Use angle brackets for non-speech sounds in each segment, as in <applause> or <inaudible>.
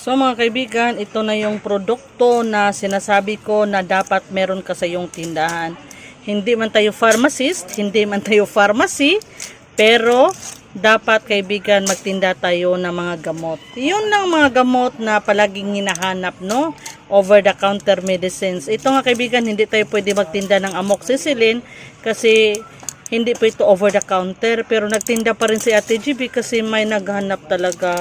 So mga kaibigan, ito na yung produkto na sinasabi ko na dapat meron ka sa iyong tindahan. Hindi man tayo pharmacist, hindi man tayo pharmacy, pero dapat kaibigan magtinda tayo ng mga gamot. Yun lang mga gamot na palaging hinahanap, no? Over the counter medicines. Ito nga kaibigan, hindi tayo pwede magtinda ng amoxicillin kasi hindi po ito over the counter pero nagtinda pa rin si Ate GB kasi may naghanap talaga.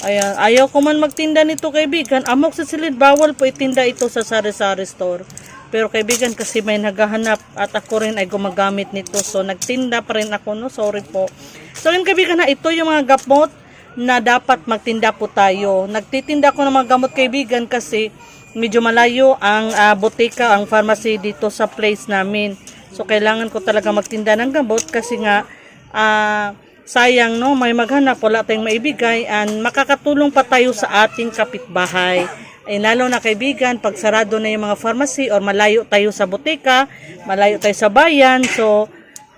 Ayan, ayaw ko man magtinda nito kaibigan. Amoxicillin bawal po itinda ito sa sari-sari store. Pero kaibigan kasi may naghahanap at ako rin ay gumagamit nito. So nagtinda pa rin ako no. Sorry po. So yun kaibigan na ito yung mga gamot na dapat magtinda po tayo. Nagtitinda ko ng mga gamot kaibigan kasi medyo malayo ang ah, botika, ang pharmacy dito sa place namin. So kailangan ko talaga magtinda ng gamot kasi nga ah, sayang no, may maghanap, wala tayong maibigay and makakatulong pa tayo sa ating kapitbahay. Ay lalo na kaibigan, pag sarado na yung mga pharmacy or malayo tayo sa botika, malayo tayo sa bayan, so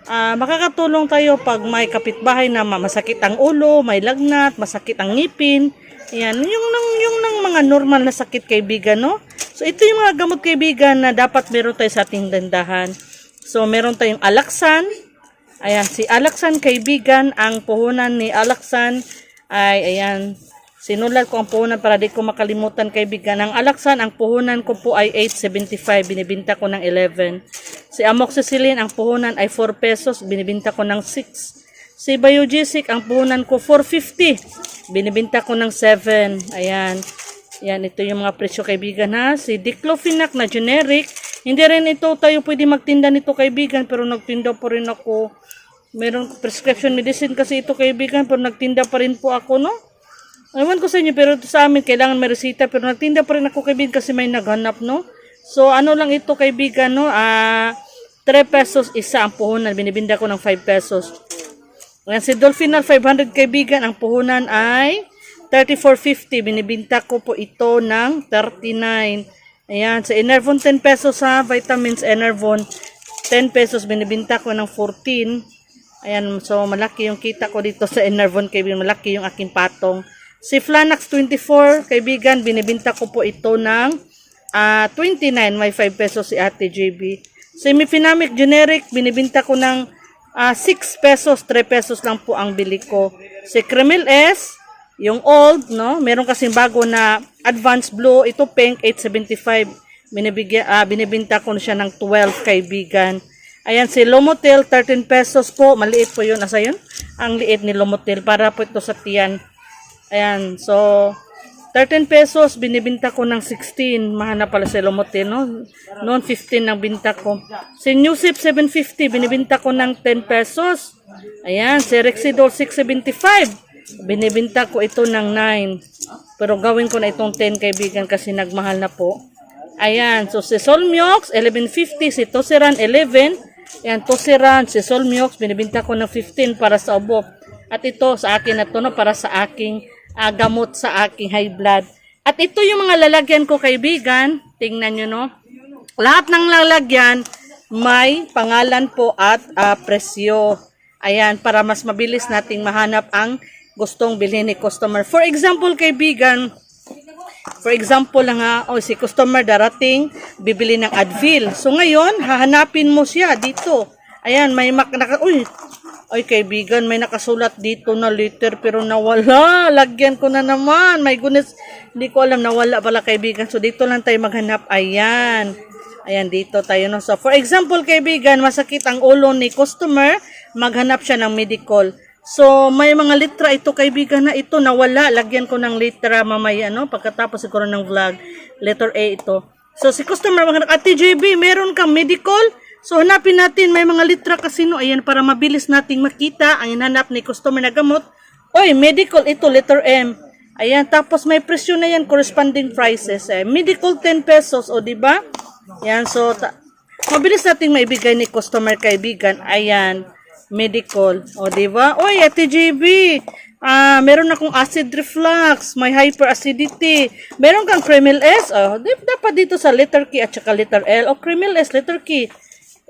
ah, makakatulong tayo pag may kapitbahay na ma- masakit ang ulo, may lagnat, masakit ang ngipin. Yan, yung nang yung nang mga normal na sakit kaibigan, no? So ito yung mga gamot kaibigan na dapat meron tayo sa ating dandahan. So meron tayong alaksan. Ayan, si Alaksan kaibigan, ang puhunan ni Alaksan ay ayan, sinulat ko ang puhunan para di ko makalimutan kaibigan. Ang Alaksan, ang puhunan ko po ay 8.75, binibinta ko ng 11. Si Amoxicillin, ang puhunan ay 4 pesos, binibinta ko ng 6. Si Biogesic, ang puhunan ko 450, binibinta ko ng 7. Ayan. Yan, ito yung mga presyo kaibigan ha. Si Diclofenac na generic, hindi rin ito tayo pwede magtinda nito kaibigan, pero nagtinda po rin ako. Meron prescription medicine kasi ito kaibigan, pero nagtinda pa rin po ako, no? Ewan ko sa inyo, pero sa amin, kailangan may resita, pero nagtinda pa rin ako kaibigan kasi may naghanap, no? So, ano lang ito kaibigan, no? Ah, 3 pesos isa ang puhunan, binibinda ko ng 5 pesos. Ayan, si Dolphinal 500 kaibigan, ang puhunan ay 34.50. Binibinta ko po ito ng 39. Ayan, sa Enervon 10 pesos ha, vitamins Enervon 10 pesos binibinta ko ng 14. Ayan, so malaki yung kita ko dito sa Enervon kaibigan, malaki yung aking patong. Si Flanax 24 kaibigan, binibinta ko po ito ng ah 29, may 5 pesos si Ate JB. Si Mifinamic generic, binibinta ko ng ah 6 pesos, 3 pesos lang po ang bili ko. Si Cremil S, yung old, no? Meron kasing bago na advanced blue, ito pink 875. Binibigyan ah, binibenta ko siya ng 12 kaibigan. Ayan si Lomotil 13 pesos po, maliit po 'yun. Asa 'yun? Ang liit ni Lomotil para po ito sa tiyan. Ayan, so 13 pesos binibenta ko ng 16. Mahal na pala si Lomotil, no? Noon 15 ang binta ko. Si Newsip 750 binibenta ko ng 10 pesos. Ayan, si Rexidol 675. Binibinta ko ito ng 9. Pero gawin ko na itong 10 kaibigan kasi nagmahal na po. Ayan. So si Solmiox 11.50. Si Tosiran 11. Ayan. Tosiran. Si Solmiox binibinta ko ng 15 para sa ubo. At ito sa akin na to no, para sa aking ah, gamot sa aking high blood. At ito yung mga lalagyan ko kaibigan. Tingnan nyo no. Lahat ng lalagyan may pangalan po at ah, presyo. Ayan, para mas mabilis nating mahanap ang gustong bilhin ni customer. For example, kaibigan, for example lang ha, oh, si customer darating, bibili ng Advil. So ngayon, hahanapin mo siya dito. Ayan, may mak naka, uy, ay kaibigan, may nakasulat dito na liter pero nawala. <laughs> Lagyan ko na naman. My goodness, hindi ko alam nawala pala kaibigan. So dito lang tayo maghanap. Ayan. Ayan, dito tayo. No? So, for example, kaibigan, masakit ang ulo ni customer, maghanap siya ng medical. So, may mga litra ito, kaibigan, na ito nawala. Lagyan ko ng litra mamaya, no? Pagkatapos siguro ng vlog, letter A ito. So, si customer, maghanap, Ate JB, meron kang medical? So, hanapin natin, may mga litra kasi, no? Ayan, para mabilis nating makita ang hinanap ni customer na gamot. Oy, medical ito, letter M. Ayan, tapos may presyo na yan, corresponding prices. Eh. Medical 10 pesos, o di ba? Yan, so, mabilis nating maibigay ni customer kaibigan. Ayan, medical. O, di ba? Oy, Ate JB, ah, meron akong acid reflux, may hyperacidity. Meron kang Kremil S, di, dapat dito sa letter K at saka letter L. O, Kremil S, letter K.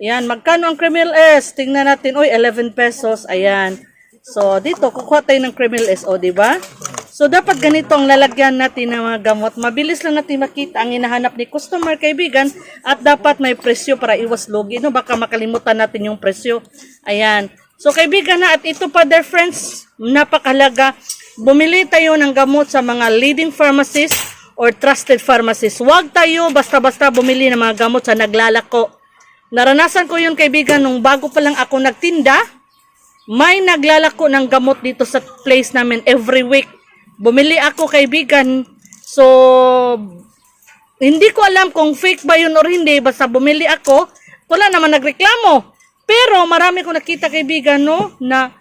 Ayan, magkano ang Kremil S? Tingnan natin, oy, 11 pesos. Ayan. So, dito, kukuha tayo ng Kremil S, o, di ba? So, dapat ganito ang lalagyan natin ng mga gamot. Mabilis lang natin makita ang hinahanap ni customer, kaibigan, at dapat may presyo para iwas logi. No, baka makalimutan natin yung presyo. Ayan. So, kaibigan na, at ito pa, dear friends, napakalaga. Bumili tayo ng gamot sa mga leading pharmacies or trusted pharmacies. Huwag tayo basta-basta bumili ng mga gamot sa naglalako. Naranasan ko yun, kaibigan, nung bago pa lang ako nagtinda, may naglalako ng gamot dito sa place namin every week. Bumili ako kaibigan. So, hindi ko alam kung fake ba yun or hindi. Basta bumili ako. Wala naman nagreklamo. Pero marami ko nakita kaibigan no na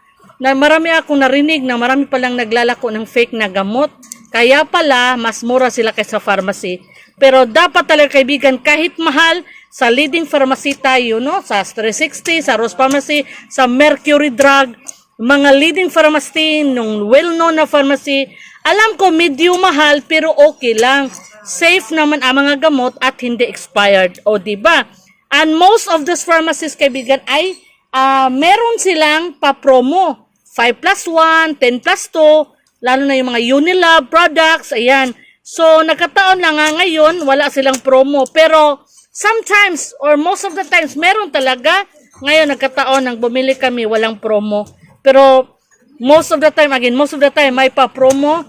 na marami akong narinig na marami palang naglalako ng fake na gamot. Kaya pala, mas mura sila kaysa pharmacy. Pero dapat talaga kaibigan, kahit mahal, sa leading pharmacy tayo, no? Sa 360, sa Rose Pharmacy, sa Mercury Drug, mga leading pharmacy, nung well-known na pharmacy, alam ko medyo mahal pero okay lang. Safe naman ang mga gamot at hindi expired. O, ba? And most of those pharmacies, kaibigan, ay ah, meron silang pa-promo. 5 plus 1, 10 plus 2, lalo na yung mga Unilab products, ayan. So, nagkataon lang nga ngayon, wala silang promo. Pero, sometimes, or most of the times, meron talaga. Ngayon, nagkataon, nang bumili kami, walang promo. Pero, most of the time, again, most of the time, may pa-promo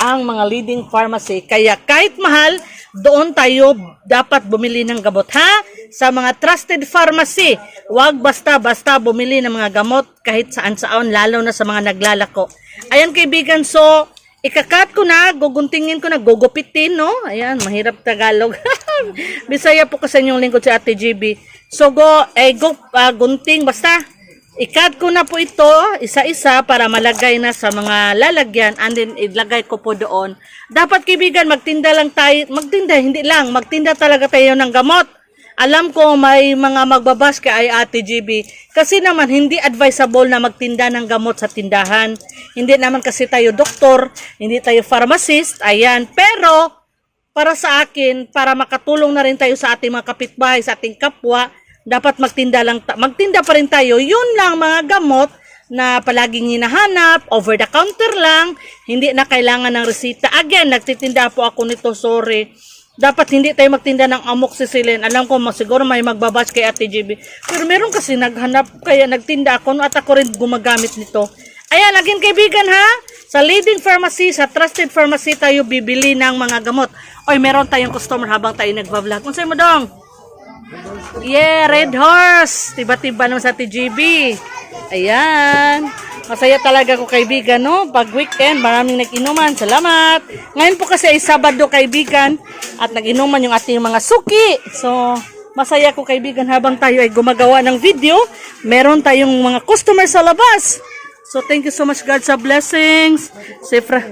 ang mga leading pharmacy. Kaya kahit mahal, doon tayo dapat bumili ng gamot. Ha? Sa mga trusted pharmacy, huwag basta-basta bumili ng mga gamot kahit saan-saan, lalo na sa mga naglalako. Ayan kaibigan, so ikakat ko na, guguntingin ko na, gugupitin, no? Ayan, mahirap Tagalog. <laughs> Bisaya po kasi yung lingkod si Ate GB. So go, eh, go, ah, gunting, basta Ikat ko na po ito isa-isa para malagay na sa mga lalagyan and then ilagay ko po doon. Dapat kaibigan, magtinda lang tayo, magtinda, hindi lang, magtinda talaga tayo ng gamot. Alam ko may mga magbabas kay Ate GB kasi naman hindi advisable na magtinda ng gamot sa tindahan. Hindi naman kasi tayo doktor, hindi tayo pharmacist, ayan. Pero para sa akin, para makatulong na rin tayo sa ating mga kapitbahay, sa ating kapwa, dapat magtinda lang, magtinda pa rin tayo. Yun lang mga gamot na palaging hinahanap, over the counter lang, hindi na kailangan ng resita. Again, nagtitinda po ako nito, sorry. Dapat hindi tayo magtinda ng amoxicillin. Alam ko, siguro may magbabatch kay Ate GB. Pero meron kasi naghanap, kaya nagtinda ako, at ako rin gumagamit nito. Ayan, again kaibigan ha, sa leading pharmacy, sa trusted pharmacy tayo bibili ng mga gamot. Oy, meron tayong customer habang tayo nagbablog. Kung sa'yo mo dong? Yeah, Red Horse. Tiba-tiba naman sa TGB. Ayan. Masaya talaga ko kaibigan, no? Pag weekend, maraming nag-inuman. Salamat. Ngayon po kasi ay Sabado, kaibigan. At nag-inuman yung ating mga suki. So, masaya ko kaibigan habang tayo ay gumagawa ng video. Meron tayong mga customer sa labas. So, thank you so much God sa blessings. Si Fra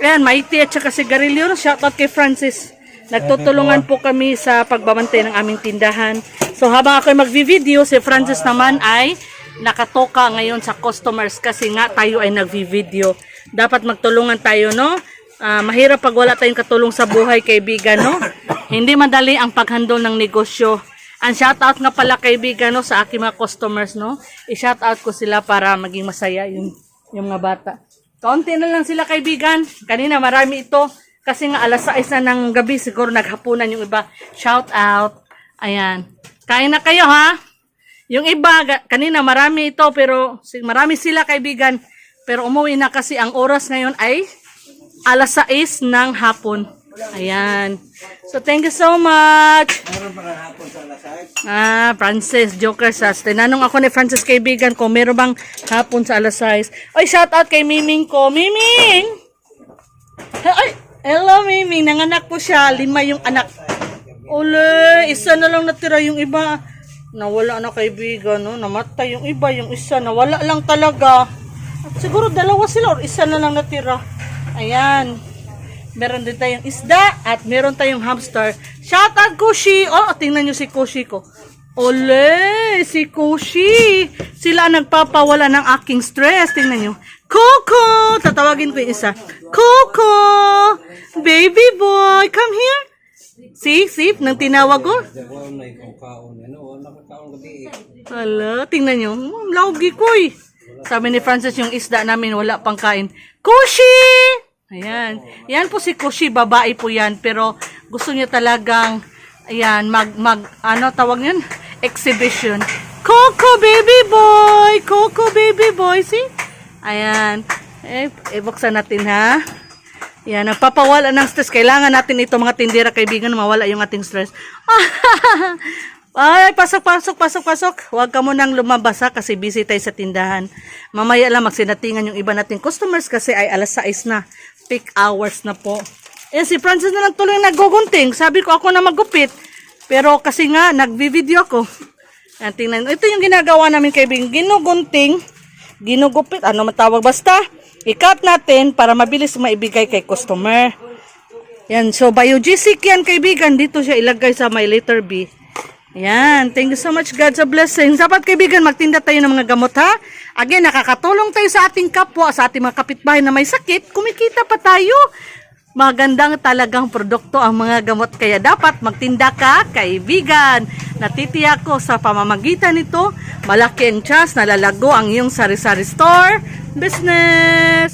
Ayan, Maiti at saka si Garilio. Shout out kay Francis. Nagtutulungan po kami sa pagbabantay ng aming tindahan. So habang ako magvi-video, si Francis naman ay nakatoka ngayon sa customers kasi nga tayo ay nagvi-video. Dapat magtulungan tayo, no? Ah, mahirap pag wala tayong katulong sa buhay, kaibigan, no? Hindi madali ang paghandle ng negosyo. Ang shoutout nga pala, kaibigan, no, sa aking mga customers, no? I-shoutout ko sila para maging masaya yung, yung mga bata. Kaunti na lang sila, kaibigan. Kanina marami ito. Kasi nga alas 6 na ng gabi siguro naghapunan yung iba. Shout out. Ayan. Kain na kayo ha. Yung iba kanina marami ito pero marami sila kaibigan. Pero umuwi na kasi ang oras ngayon ay alas 6 ng hapon. Ayan. So thank you so much. Ah, Francis, Joker Sas. Tinanong ako ni Francis kaibigan kung meron bang hapon sa alas 6. Ay, shout out kay Miming ko. Miming! Ay, hello Mimi, nanganak po siya, lima yung anak. Ule, isa na lang natira yung iba. Nawala na kaibigan, no? Namatay yung iba, yung isa, nawala lang talaga. At siguro dalawa sila or isa na lang natira. Ayan. Meron din tayong isda at meron tayong hamster. Shout out Kushi! Oh, tingnan nyo si Kushi ko. Ole, si Kushi. Sila nagpapawala ng aking stress. Tingnan nyo. Coco! Tatawagin ko yung isa. Coco! Baby boy, come here. See, see, nang tinawag ko. Hala, tingnan nyo. Laugi ko eh. Sabi ni Francis yung isda namin, wala pang kain. Kushi! Ayan. Yan po si Kushi, babae po yan. Pero gusto niya talagang, ayan, mag, mag, ano tawag yun? Exhibition. Coco baby boy! Coco baby boy, see? Ayan. Eh, eh buksan natin ha. Yan, nagpapawala ng stress. Kailangan natin ito mga tindera kaibigan mawala yung ating stress. <laughs> Ay, pasok, pasok, pasok, pasok. Huwag ka munang lumabas kasi busy tayo sa tindahan. Mamaya lang magsinatingan yung iba nating customers kasi ay alas 6 na. Peak hours na po. Eh, si Francis na lang tuloy nagugunting. Sabi ko ako na magupit. Pero kasi nga, nagvi-video ako. Yan, tingnan. Ito yung ginagawa namin kaibigan. Ginugunting, ginugupit, ano matawag basta. I-cut natin para mabilis maibigay kay customer. Yan, so biogesic yan kaibigan. Dito siya ilagay sa my letter B. Yan, thank you so much God sa blessing. Dapat kaibigan, magtinda tayo ng mga gamot ha. Again, nakakatulong tayo sa ating kapwa, sa ating mga kapitbahay na may sakit. Kumikita pa tayo. Magandang talagang produkto ang mga gamot. Kaya dapat magtinda ka, kaibigan. Natitiyak ko sa pamamagitan nito, malaki ang chance na lalago ang iyong sari-sari store business.